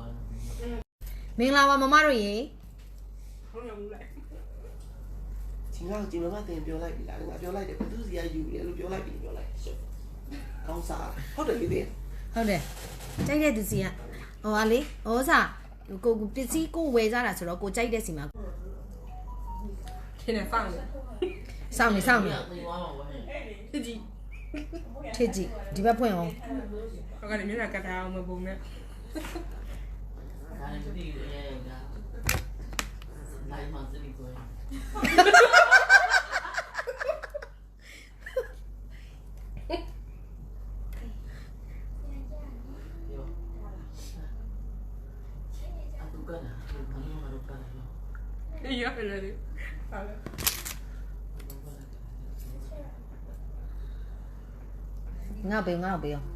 သွားတယ်မင်္ဂလာပါမမတို့ရေဟုတ်တယ်ဘူးလိုက်ဒီငါ့ကိုဒီမမတင်ပြောလိုက်ပြီလားငါပြောလိုက်တယ်ဘသူစီကယူတယ်လို့ပြောလိုက်ပြီပြောလိုက်ရှုပ်ကောင်းစားဟုတ်တယ်လေတဲ့ဟုတ်တယ်ကြိုက်တဲ့သူစီကဟိုဟာလေဟိုစားကိုကိုပစ္စည်းကိုဝယ်ကြတာဆိုတော့ကိုကြိုက်တဲ့စီမှာခင်းနေဖောင်းနေစောင့်နေစောင့်နေသိသွားမှာပဲဒီကြီးထစ်ကြည့်ဒီဘက်ဖွင့်အောင်ဟိုကနေမျက်နှာကတ်ထားအောင်မပုံနဲ့ ဒါလည်းမသိဘူးအဲဒါလိုက်မှစလိကို Yo. A tu cara, a mí me lo cara yo. ဒီရတယ်လေဟာလေ ငါပေးငါပေးအောင်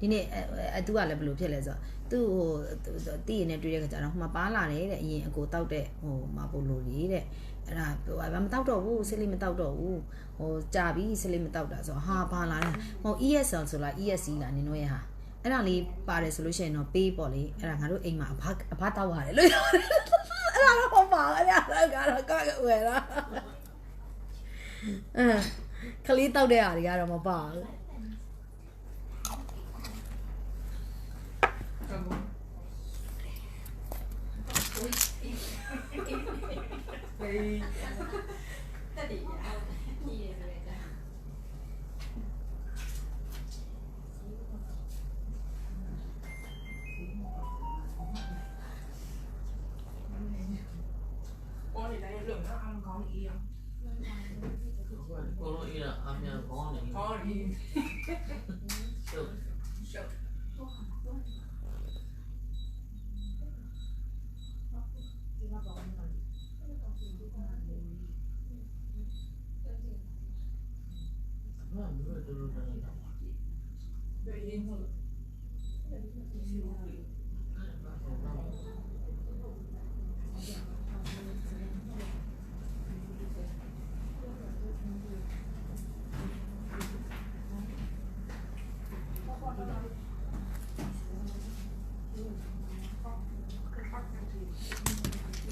ဒီနေ့အအတူကလည်းဘယ်လိုဖြစ်လဲဆိုတော့သူ့ဟိုတီးရနဲ့တွေ့တဲ့ခါကျတော့ဟိုမှာပါလာတယ်တဲ့အရင်အကိုတောက်တဲ့ဟိုမပိုလိုလေးတဲ့အဲ့ဒါဟိုဘာမတောက်တော့ဘူးဆစ်လေးမတောက်တော့ဘူးဟိုကြာပြီဆစ်လေးမတောက်တာဆိုတော့ဟာပါလာတယ်ဟို ESL ဆိုလား ESC လားနင်တို့ရဲ့ဟာအဲ့ဒါလေးပါတယ်ဆိုလို့ရှိရင်တော့ပေးပေါ့လေအဲ့ဒါငါတို့အိမ်မှာအဖအဖတောက်ရတယ်လို့အဲ့ဒါတော့ပါအဲ့ဒါကတော့ကောက်ဝယ်လားအဲခလေးတောက်တဲ့ဟာတွေကတော့မပါဘူး ဟေးပေါ်နေတိုင်းလုံတာအမကောင်းကြီးအောင် Cô nó y là âm nhạc có này. ဟောဒီ Được. ရှုပ် Nó là đứa tôi luôn đang làm. ဒီရင်းဟုတ်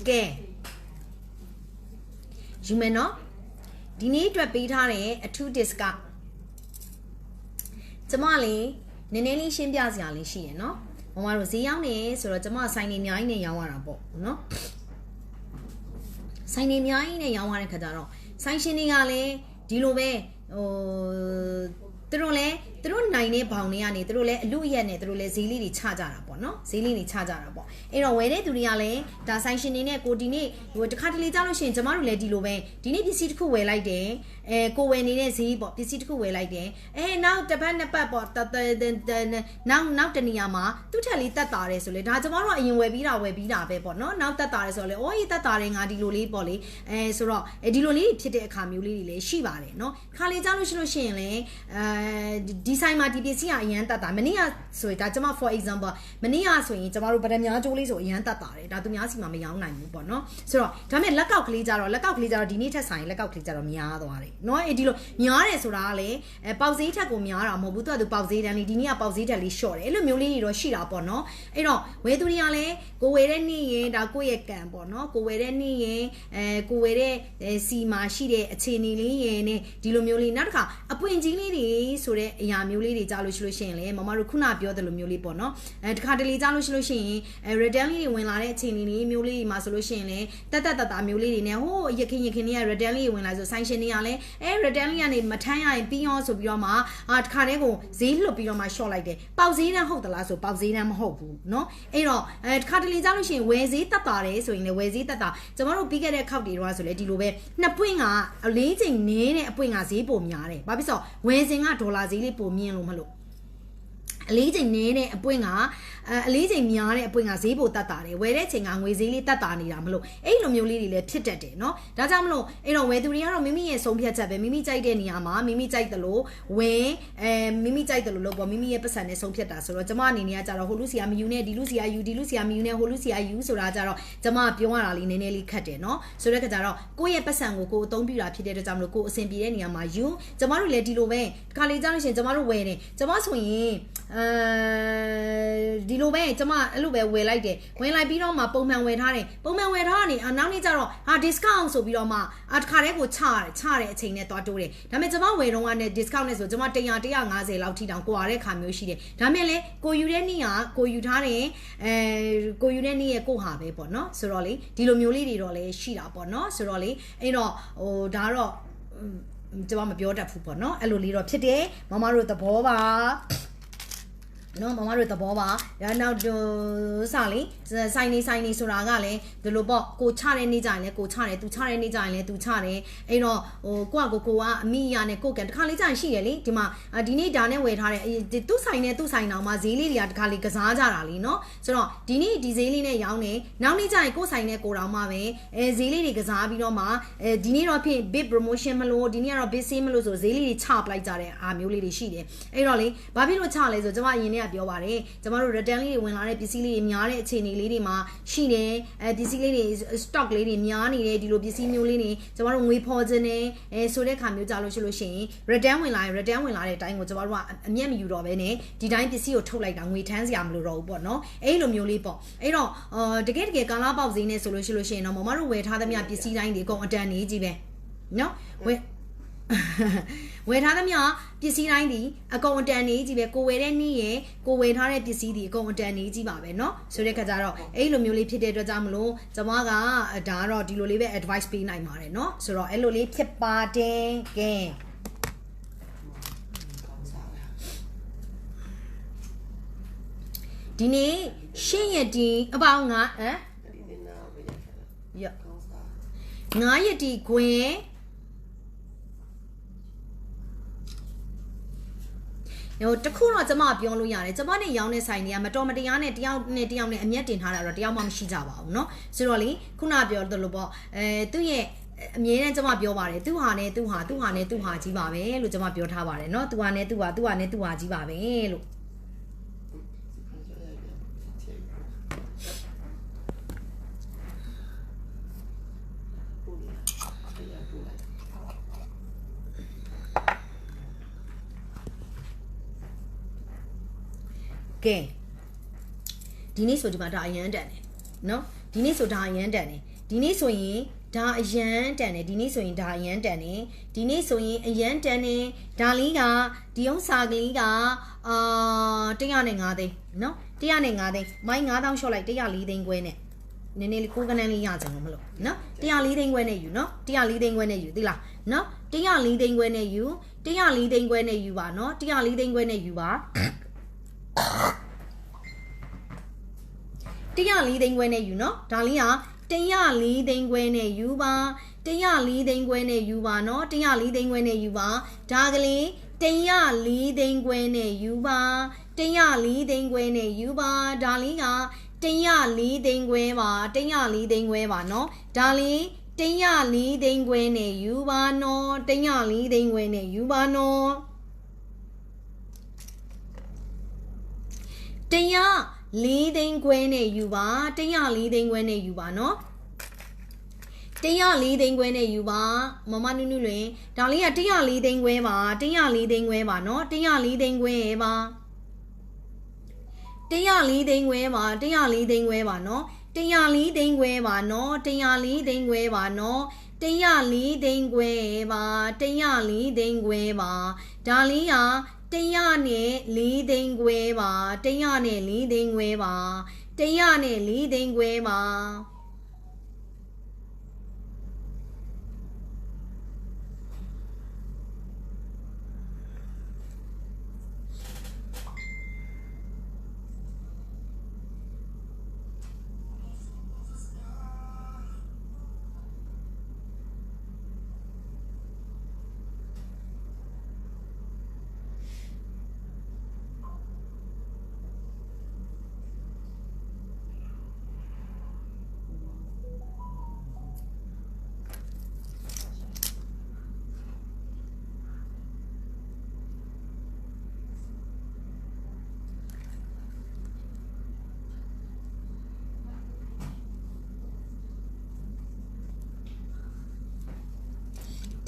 ကဲယူမယ်နော်ဒီနေ့အတွက်ပေးထားတဲ့အထူး disc ကကျမလေးနည်းနည်းလေးရှင်းပြစရာလေးရှိရယ်နော်မမတို့ဈေးရောက်နေဆိုတော့ကျမဆိုင်နေအများကြီးနဲ့ရောင်းရတာပေါ့နော်ဆိုင်နေအများကြီးနဲ့ရောင်းရတဲ့ခါကျတော့ဆိုင်ရှင်တွေကလည်းဒီလိုပဲဟိုသူတို့လည်းသူတို့နိုင်တဲ့ဘောင်တွေကနေသူတို့လည်းအလူအရက်နဲ့သူတို့လည်းဈေးလေးတွေချကြတာပေါ့နော်ဈေးလေးတွေချကြတာပေါ့အဲ့တော့ဝယ်တဲ့သူတွေကလည်းဒါဆိုင်ရှင်တွေနဲ့ကိုဒီနေ့ဟိုတစ်ခါတလေကြားလို့ရှိရင်ကျမတို့လည်းဒီလိုပဲဒီနေ့ပစ္စည်းတစ်ခုဝယ်လိုက်တယ်အဲကိုဝယ်နေတဲ့ဈေးပေါ့ပစ္စည်းတစ်ခုဝယ်လိုက်တယ်အဲနောက်တစ်ပတ်နှစ်ပတ်ပေါ့တတနောက်နောက်တနေရာမှာသူ့ထက်လေးတက်တာတယ်ဆိုလေဒါကျမတို့ကအရင်ဝယ်ပြီးတာဝယ်ပြီးတာပဲပေါ့နော်နောက်တက်တာတယ်ဆိုတော့လေအော်ရေးတက်တာတယ်ငါဒီလိုလေးပေါ့လေအဲဆိုတော့အဲဒီလိုလေးဖြစ်တဲ့အခါမျိုးလေးတွေလည်းရှိပါတယ်နော်ခါလေးကြားလို့ရှိလို့ရှိရင်လည်းအဲဒီဆိုင်မှာဒီပစ္စည်းကအရန်တက်တာမနေ့ကဆိုရင်ဒါကျမ for example မနေ့ကဆိုရင်ကျမတို့ဗဒများကျိုးလေးဆိုအရန်တက်တာတယ်ဒါသူများစီမှာမရောင်းနိုင်ဘူးပေါ့နော်ဆိုတော့ဒါမဲ့လက်ကောက်ကလေးကြတော့လက်ကောက်ကလေးကြတော့ဒီနေ့ထက်ဆိုင်လက်ကောက်ကလေးကြတော့များသွားတယ်နော်အဲဒီလိုများတယ်ဆိုတာကလည်းအဲပေါက်ဈေးထက်ကိုများတာမဟုတ်ဘူးသူကသူပေါက်ဈေးတန်းလေးဒီနေ့ကပေါက်ဈေးတက်လေးရှော့တယ်အဲ့လိုမျိုးလေးတွေတော့ရှိတာပေါ့နော်အဲ့တော့ဝယ်သူတွေကလည်းကိုဝယ်တဲ့နေ့ရင်ဒါကိုယ့်ရဲ့ကံပေါ့နော်ကိုဝယ်တဲ့နေ့ရင်အဲကိုဝယ်တဲ့စီမှာရှိတဲ့အခြေအနေလေးရင်နဲ့ဒီလိုမျိုးလေးနောက်တစ်ခါအပွင့်ကြီးလေးတွေဆိုတဲ့အရာမျိုးလေးတွေကြားလို့ရှိလို့ရှိရင်လည်းမမတို့ခုနပြောတဲ့လိုမျိုးလေးပေါ့နော်အဲတစ်ခါတလေကြားလို့ရှိလို့ရှိရင်အဲ return လေးတွေဝင်လာတဲ့အခြေအနေလေးမျိုးလေးတွေမှာဆိုလို့ရှိရင်လည်းတက်တက်တတာမျိုးလေးတွေနဲ့ဟိုးရခင်ရခင်တွေက return လေးတွေဝင်လာဆိုဆိုင်ရှင်တွေကလည်းအဲ return လေးကနေမထမ်းရရင်ပြီးရောဆိုပြီးတော့မှအာတစ်ခါတည်းကိုဈေးလွတ်ပြီးတော့မှ short လိုက်တယ်ပေါက်ဈေးတန်းဟုတ်သလားဆိုပေါက်ဈေးတန်းမဟုတ်ဘူးเนาะအဲ့တော့အဲတစ်ခါတလေကြားလို့ရှိရင်ဝယ်ဈေးတက်တာတယ်ဆိုရင်လည်းဝယ်ဈေးတက်တာကျမတို့ပြီးခဲ့တဲ့ခောက်တွေတော့ဆိုလည်းဒီလိုပဲနှစ်ပွင့်ကလေးချိန်နည်းတဲ့အပွင့်ကဈေးပိုများတယ်ဘာဖြစ်လို့ဝယ်စဉ်ကဒေါ်လာဈေးလေးပို မြင့်လို့မလို့အလေးချိန်နည်းတဲ့အပွင့်က အဲအလေးချိန်များတဲ့အပွင့်ကဈေးပိုတက်တာတယ်ဝယ်တဲ့ချိန်ကငွေဈေးလေးတက်တာနေတာမလို့အဲ့လိုမျိုးလေးတွေလည်းဖြစ်တတ်တယ်เนาะဒါကြောင့်မလို့အဲ့တော့ဝယ်သူတွေကတော့မိမိရဲ့ဆုံးဖြတ်ချက်ပဲမိမိကြိုက်တဲ့နေရာမှာမိမိကြိုက်တယ်လို့ဝယ်အဲမိမိကြိုက်တယ်လို့လို့ပေါ့မိမိရဲ့ပတ်စံနဲ့ဆုံးဖြတ်တာဆိုတော့ကျမအနေနဲ့ကကြတော့ဟိုလူစီယာမယူနဲ့ဒီလူစီယာယူဒီလူစီယာမယူနဲ့ဟိုလူစီယာယူဆိုတာကြတော့ကျမပြောရတာလေးနည်းနည်းလေးခက်တယ်เนาะဆိုတဲ့ခါကျတော့ကိုယ့်ရဲ့ပတ်စံကိုကိုယ်အသုံးပြုတာဖြစ်တဲ့အတွက်ကြောင့်မလို့ကိုယ်အဆင်ပြေတဲ့နေရာမှာယူကျမတို့လည်းဒီလိုပဲဒီခါလေးကြားလို့ရှိရင်ကျမတို့ဝယ်တယ်ကျမဆိုရင်အဲဒီ လိုပဲကျမအဲ့လိုပဲဝယ်လိုက်တယ်ဝင်လိုက်ပြီးတော့မှပုံမှန်ဝယ်ထားတယ်ပုံမှန်ဝယ်ထားတာနေအနောက်နေ့ကျတော့ဟာ discount ဆိုပြီးတော့မှအတခါတည်းကိုချရတယ်ချတဲ့အချိန်နဲ့သွားတိုးတယ်ဒါပေမဲ့ကျမဝယ်တော့ကနဲ့ discount နဲ့ဆိုကျမ100 150လောက်ထိတောင်ကိုရတဲ့ခါမျိုးရှိတယ်ဒါပေမဲ့လေကိုယူတဲ့နေ့ကကိုယူထားတယ်အဲကိုယူတဲ့နေ့ရဲ့ကိုဟာပဲပေါ့နော်ဆိုတော့လေဒီလိုမျိုးလေးတွေတော့လည်းရှိတာပေါ့နော်ဆိုတော့လေအဲ့တော့ဟိုဒါကတော့ကျွန်မမပြောတတ်ဘူးပေါ့နော်အဲ့လိုလေးတော့ဖြစ်တယ်မမတို့သဘောပါ နော်မမတို့သဘောပါဒါနောက်ဒိုစလေးဆိုင်နေဆိုင်နေဆိုတာကလည်းဒီလိုပေါ့ကိုချတဲ့နေ့ကြရင်လည်းကိုချတယ်သူချတဲ့နေ့ကြရင်လည်းသူချတယ်အဲ့တော့ဟိုကိုကကိုကိုကအမိရနဲ့ကိုကတခါလေးကြရင်ရှိရလေဒီမှာဒီနေ့ဒါနဲ့ဝယ်ထားတဲ့သူ့ဆိုင်နဲ့သူ့ဆိုင်တောင်မှဈေးလေးတွေကတခါလေးကစားကြတာလीနော်ဆိုတော့ဒီနေ့ဒီဈေးလေးနဲ့ရောင်းတယ်နောက်နေ့ကျရင်ကိုဆိုင်နဲ့ကိုတောင်မှပဲအဲဈေးလေးတွေကစားပြီးတော့မှအဲဒီနေ့တော့ဖြင့် big promotion မလို့ဒီနေ့ကတော့ big sale မလို့ဆိုဈေးလေးတွေချပလိုက်ကြတဲ့အားမျိုးလေးတွေရှိတယ်အဲ့တော့လေဘာဖြစ်လို့ချလဲဆိုကျွန်မအရင်ကပြောပါတယ်ကျမတို့ return လေးတွေဝင်လာတဲ့ပစ္စည်းလေးတွေများတဲ့အခြေအနေလေးတွေမှာရှိတယ်အဲပစ္စည်းလေးတွေ stock လေးတွေများနေတယ်ဒီလိုပစ္စည်းမျိုးလေးတွေကျမတို့ငွေဖော်ခြင်းနဲ့အဲဆိုတဲ့ခါမျိုးကြလို့ရှိလို့ရှိရင် return ဝင်လာရင် return ဝင်လာတဲ့အတိုင်းကိုကျမတို့ကအမျက်မယူတော့ဘဲနဲ့ဒီတိုင်းပစ္စည်းကိုထုတ်လိုက်တာငွေထမ်းစရာမလိုတော့ဘူးပေါ့နော်အဲ့လိုမျိုးလေးပေါ့အဲ့တော့အာတကယ်တကယ်ကာလာပေါက်ဈေးနဲ့ဆိုလို့ရှိလို့ရှိရင်တော့မမတို့ဝယ်ထားသမျှပစ္စည်းတိုင်းတွေအကုန်အတန်နေကြီးပဲနော်ဝယ် ဝယ်ထားသမျှပစ္စည်းတိုင်းဒီအကုန်အတန်နေကြီးပဲကိုဝယ်တဲ့နေ့ရယ်ကိုဝယ်ထားတဲ့ပစ္စည်းဒီအကုန်အတန်နေကြီးပါပဲเนาะဆိုတဲ့ခါကျတော့အဲ့လိုမျိုးလေးဖြစ်တဲ့အတွက်ကြောင့်မလို့ကျမကဒါကတော့ဒီလိုလေးပဲ advice ပေးနိုင်ပါတယ်เนาะဆိုတော့အဲ့လိုလေးဖြစ်ပါတယ်ကဲ ကောင်းစားလား ဒီနေ့ရှင်းရတီအပေါင်းငါဟမ် အဲ့ဒီနေ့နားပဲရခဲ့တာ ရ ကောင်းစား ငါရတီခွင် ဟိုတခုတော့ကျမပြောလို့ရတယ်ကျမနဲ့ရောင်းတဲ့ဆိုင်တွေကမတော်မတရားနဲ့တယောက်နဲ့တယောက်နဲ့အမျက်တင်ထားတာတော့တယောက်မှမရှိကြပါဘူးเนาะဆိုတော့လေခုနပြောသလိုပေါ့အဲသူ့ရဲ့အမြဲတမ်းကျမပြောပါတယ်သူဟာနဲ့သူဟာသူဟာနဲ့သူဟာကြီးပါပဲလို့ကျမပြောထားပါတယ်เนาะသူဟာနဲ့သူဟာသူဟာနဲ့သူဟာကြီးပါပဲလို့ ကဲဒီနေ့ဆိုဒီမှာဒါအရန်တန်တယ်နော်ဒီနေ့ဆိုဒါအရန်တန်တယ်ဒီနေ့ဆိုရင်ဒါအရန်တန်တယ်ဒီနေ့ဆိုရင်ဒါအရန်တန်တယ်ဒီနေ့ဆိုရင်အရန်တန်တယ်ဒါလေးကဒီဥစာကလေးကအာ105သိန်းနော်105သိန်းမိုင်း9000ရှော့လိုက်104သိန်းခွဲနဲ့နည်းနည်းလေးကိုကနန်းလေးရကြအောင်မလို့နော်104သိန်းခွဲနဲ့ယူနော်104သိန်းခွဲနဲ့ယူသိလားနော်104သိန်းခွဲနဲ့ယူ104သိန်းခွဲနဲ့ယူပါနော်104သိန်းခွဲနဲ့ယူပါ 104သိန်းခွဲနဲ့ယူနော်ဒါလေးက104သိန်းခွဲနဲ့ယူပါ104သိန်းခွဲနဲ့ယူပါနော်104သိန်းခွဲနဲ့ယူပါဒါကလေး104သိန်းခွဲနဲ့ယူပါ104သိန်းခွဲနဲ့ယူပါဒါလေးက104သိန်းခွဲပါ104သိန်းခွဲပါနော်ဒါလေး104သိန်းခွဲနဲ့ယူပါနော်104သိန်းခွဲနဲ့ယူပါနော်100 4သိန်းခွဲနဲ့ယူပါ104သိန်းခွဲနဲ့ယူပါနော်104သိန်းခွဲနဲ့ယူပါမမနုနုလွင်ဒါလေးက104သိန်းခွဲပါ104သိန်းခွဲပါနော်104သိန်းခွဲပါ104သိန်းခွဲပါ104သိန်းခွဲပါနော်104သိန်းခွဲပါနော်104သိန်းခွဲပါနော်104သိန်းခွဲပါ104သိန်းခွဲပါဒါလေးက 100နဲ့4သိန်းခွဲပါ100နဲ့4သိန်းခွဲပါ100နဲ့4သိန်းခွဲပါ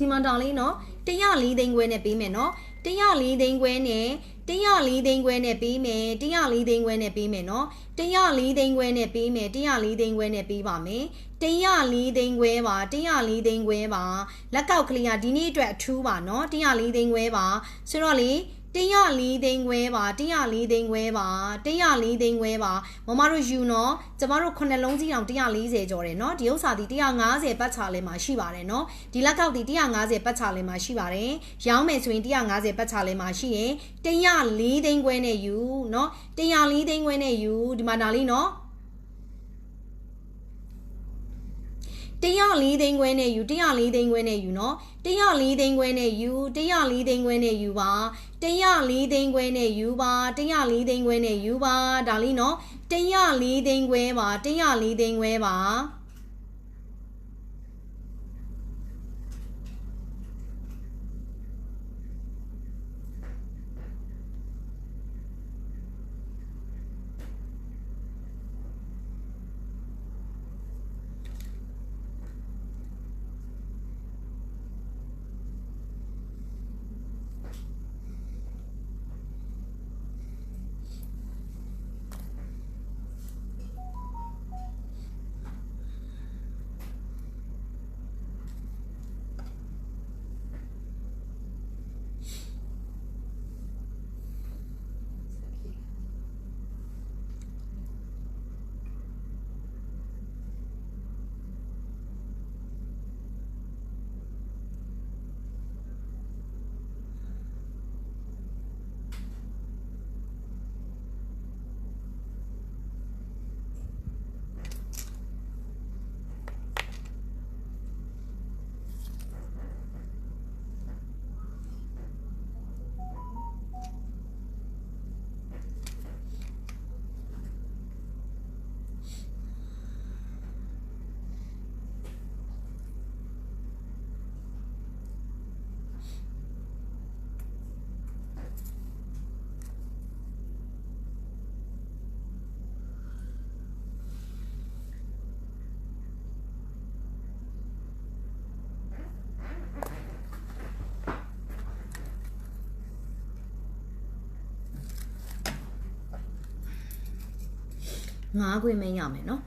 ဒီမှာတောင်လေးနော်104သိန်းခွဲနဲ့ပေးမယ်နော်104သိန်းခွဲနဲ့104သိန်းခွဲနဲ့ပေးမယ်104သိန်းခွဲနဲ့ပေးမယ်နော်104သိန်းခွဲနဲ့ပေးမယ်104သိန်းခွဲနဲ့ပေးပါမယ်104သိန်းခွဲပါ104သိန်းခွဲပါလက်ကောက်ကလေးကဒီနေ့အတွက်အထူးပါနော်104သိန်းခွဲပါဆိုတော့လေ 104သိန်းခွဲပါ104သိန်းခွဲပါ104သိန်းခွဲပါမမတို့ယူနော်ကျမတို့ခုနှစ်လုံးကြီးအောင်140ကျော်တယ်နော်ဒီဥစ္စာဒီ150ပတ်ချာလဲမှာရှိပါတယ်နော်ဒီလက်ကောက်ဒီ150ပတ်ချာလဲမှာရှိပါတယ်ရောင်းမယ်ဆိုရင်150ပတ်ချာလဲမှာရှိရင်104သိန်းခွဲနဲ့ယူနော်104သိန်းခွဲနဲ့ယူဒီမှာဒါလေးနော်104သိန်းခွဲနဲ့ယူ104သိန်းခွဲနဲ့ယူနော်104သိန်းခွဲနဲ့ယူ104သိန်းခွဲနဲ့ယူပါ 104သိန်းခွဲနဲ့ယူပါ104သိန်းခွဲနဲ့ယူပါဒါလေးနော်104သိန်းခွဲပါ104သိန်းခွဲပါ ငါးခွေးမင်းရမယ်နော်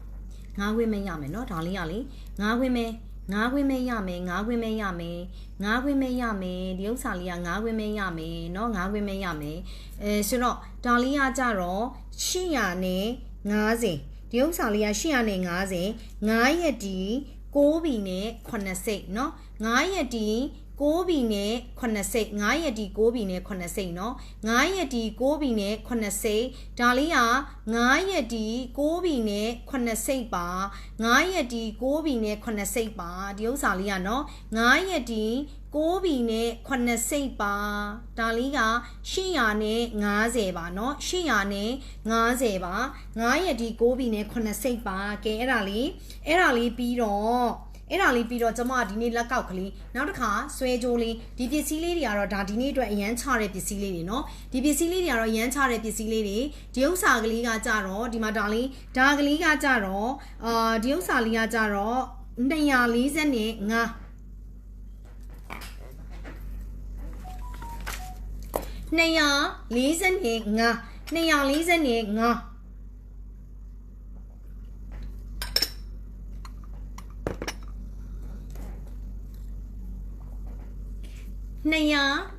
ငါးခွေးမင်းရမယ်နော်ဒါလေးကလေငါးခွေးမင်းငါးခွေးမင်းရမယ်ငါးခွေးမင်းရမယ်ငါးခွေးမင်းရမယ်ဒီဥစ္စာလေးကငါးခွေးမင်းရမယ်เนาะငါးခွေးမင်းရမယ်အဲဆိုတော့ဒါလေးကကြတော့800နဲ့50ဒီဥစ္စာလေးက800နဲ့50 9ရက်ဒီ6ဘီနဲ့8စိတ်เนาะ9ရက်ဒီ 6ဘီနဲ့8စိတ်9ရက်ဒီ6ဘီနဲ့8စိတ်เนาะ9ရက်ဒီ6ဘီနဲ့8စိတ်ဒါလေးက9ရက်ဒီ6ဘီနဲ့8စိတ်ပါ9ရက်ဒီ6ဘီနဲ့8စိတ်ပါဒီဥစ္စာလေးကเนาะ9ရက်ဒီ6ဘီနဲ့8စိတ်ပါဒါလေးက800နဲ့50ပါเนาะ800နဲ့50ပါ9ရက်ဒီ6ဘီနဲ့8စိတ်ပါကဲအဲ့ဒါလေးအဲ့ဒါလေးပြီးတော့ အဲ့ဒါလေးပြီးတော့ကျွန်မဒီနေ့လက်ကောက်ကလေးနောက်တစ်ခါဆွဲကြိုးလေးဒီပစ္စည်းလေးတွေကတော့ဒါဒီနေ့အတွက်အရန်ချတဲ့ပစ္စည်းလေးတွေနော်ဒီပစ္စည်းလေးတွေကတော့ရန်ချတဲ့ပစ္စည်းလေးတွေဒီဥစ္စာကလေးကကြတော့ဒီမှာဒါလေးဒါကလေးကကြတော့အာဒီဥစ္စာလေးကကြတော့245 245 245 200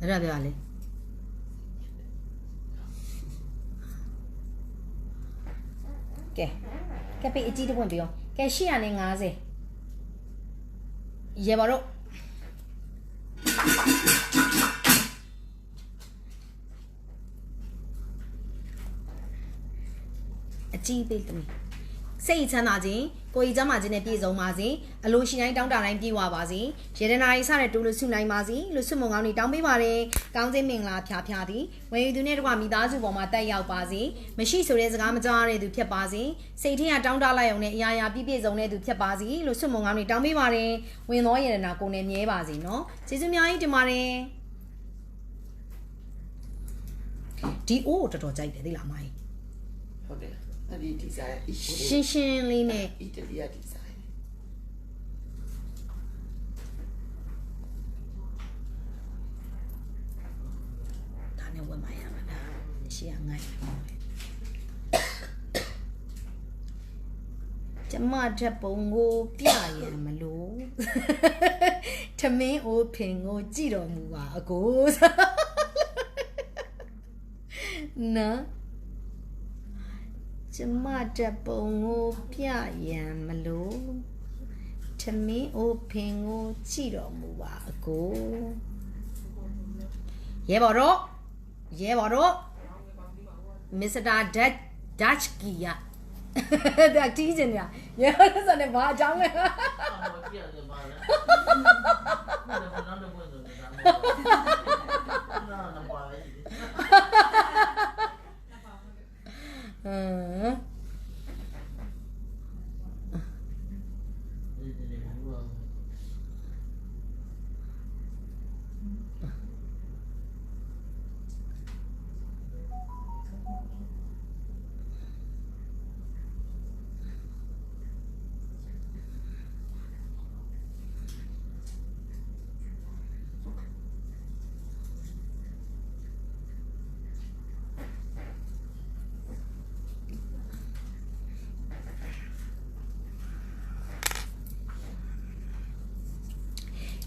အဲ့ဒါ ပြောရလေကဲကဲပေးအကြီးတစ်ပွင့်ပြောကဲ850ရေပါတော့အကြီးပေးသမီး စိတ်ချမ်းသာခြင်းကိုယ်ကြီးချမ်းသာခြင်းနဲ့ပြည့်စုံပါစေအလိုရှိတိုင်းတောင်းတတိုင်းပြည့်ဝပါစေရေဒနာရေးစတဲ့တူလို့ဆုနိုင်ပါစေလို့ဆုမွန်ကောင်းတွေတောင်းပေးပါတယ်ကောင်းခြင်းမင်္ဂလာဖျားဖျားသည်ဝယ်ယူသူနဲ့တကွမိသားစုပေါ်မှာတက်ရောက်ပါစေမရှိဆိုတဲ့စကားမကြားရတဲ့သူဖြစ်ပါစေစိတ်ထင်းကတောင်းတလိုက်အောင်နဲ့အရာရာပြည့်ပြည့်စုံတဲ့သူဖြစ်ပါစေလို့ဆုမွန်ကောင်းတွေတောင်းပေးပါတယ်ဝင်သောရေဒနာကိုယ်နဲ့မြဲပါစေနော်ကျေးဇူးများကြီးတင်ပါတယ်ဒီအိုးကိုတော်တော်ကြိုက်တယ်သိလားမိုင်းဟုတ်တယ် အဲ့ဒီဒီဇိုင်းအီရှင်းရှင်းလေးနဲ့အီတလီယာဒီဇိုင်းဒါနဲ့ဝတ်မှရမှာဒါရှေ့ကငိုင်းကျမချက်ပုံကိုပြရန်မလို့ထမင်းအိုးဖင်ကိုကြည့်တော်မူပါအကိုနော် ကျမချက်ပုံကိုပြရန်မလို့ထမင်းအိုးဖင်ကိုကြည့်တော်မူပါအကိုရဲဘော်တို့ရဲဘော်တို့မစ္စတာဒတ်ဒတ်ကီယာဒါတီးကျင်ညာရဲဘော်တို့ဆိုနေဘာအကြောင်းလဲအော်မကြည့်ရတယ်ပါလားဘာလို့ဘာလို့ဘယ်လိုလဲနာနာပါလေ ဟမ် ဒီဒီဘာလို့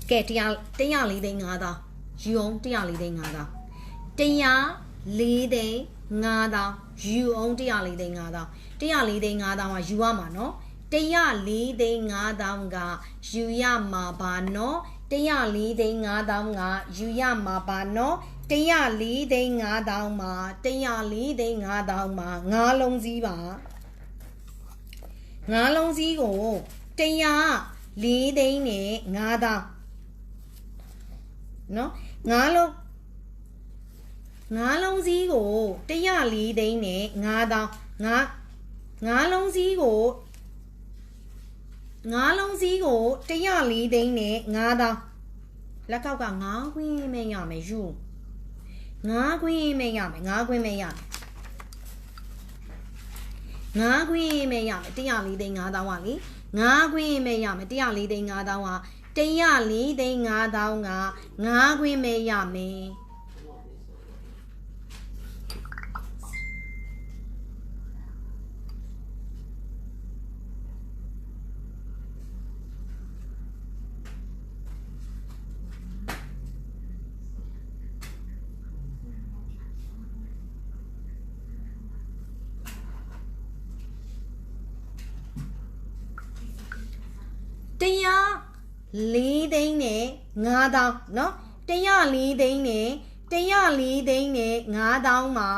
ကဲတရားတရားလေးသိန်း9000ယူအောင်တရားလေးသိန်း9000တရားလေးသိန်း9000ယူအောင်တရားလေးသိန်း9000တရားလေးသိန်း9000ကယူရမှာနော်တရားလေးသိန်း9000ကယူရမှာပါနော်တရားလေးသိန်း9000ကယူရမှာပါနော်တရားလေးသိန်း9000မှာတရားလေးသိန်း9000မှာငါးလုံးစည်းပါငါးလုံးစည်းကိုတရားလေးသိန်းနဲ့9000 နော်ငါးလုံးငါးလုံးစည်းကို104သိန်းနဲ့9000ငါးငါးလုံးစည်းကိုငါးလုံးစည်းကို104သိန်းနဲ့9000လက်ကောက်ကငါးခွင်းမဲ့ရမယ်ယူငါးခွင်းမဲ့ရမယ်ငါးခွင်းမဲ့ရမယ်ငါးခွင်းမဲ့ရမယ်104သိန်း9000ပါလေငါးခွင်းမဲ့ရမယ်104သိန်း9000က 104သိန်း9000ကငါးခွင်းမဲ့ရမယ်တရား ၄သိန်းနဲ့9000เนาะတရား၄သိန်းနဲ့တရား၄သိန်းနဲ့9000မှာ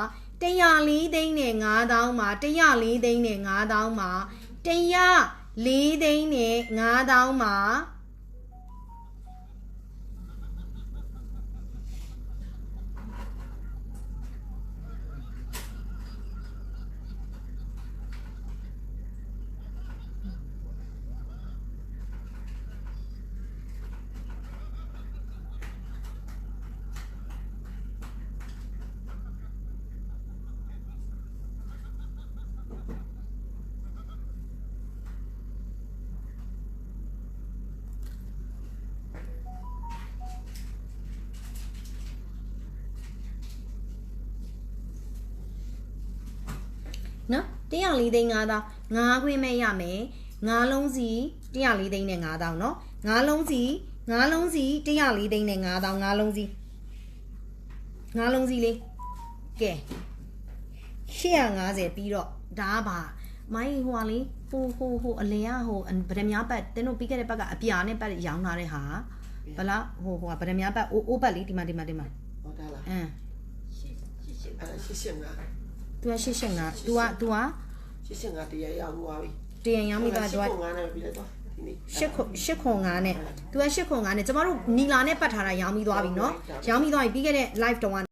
တရား၄သိန်းနဲ့9000မှာတရား၄သိန်းနဲ့9000မှာတရား၄သိန်းနဲ့9000မှာ 104သိန်း9000ငါးခွင်းမဲ့ရမယ်ငါးလုံးစီ104သိန်းနဲ့9000နော်ငါးလုံးစီငါးလုံးစီ104သိန်းနဲ့9000ငါးလုံးစီငါးလုံးစီလေးကဲ850ပြီးတော့ဒါကပါမိုင်းဟိုဟာလေးဟိုဟိုဟိုအလင်ကဟိုဗဒမြားပတ်တင်းတို့ပြီးခဲ့တဲ့ဘက်ကအပြာနဲ့ပတ်ရောင်းလာတဲ့ဟာဘလားဟိုဟိုကဗဒမြားပတ်အိုးအိုးပတ်လေးဒီမှာဒီမှာဒီမှာဟောဒါလားအင်းအဲ့ဒါရှစ်ရှင်းက तू က85 तू က तू က ရှစ်ရှင်းကတရားရောက်သွားပြီ တရန်ရောင်းပြီးသွားတော့ ငါးနဲ့ပြီးလိုက်တော့ဒီနေ့ ရှစ်ခွရှစ်ခွန်ငါးနဲ့သူကရှစ်ခွန်ငါးနဲ့ကျမတို့နီလာနဲ့ပတ်ထားတာရောင်းပြီးသွားပြီเนาะရောင်းပြီးသွားပြီပြီးခဲ့တဲ့ live တုန်းက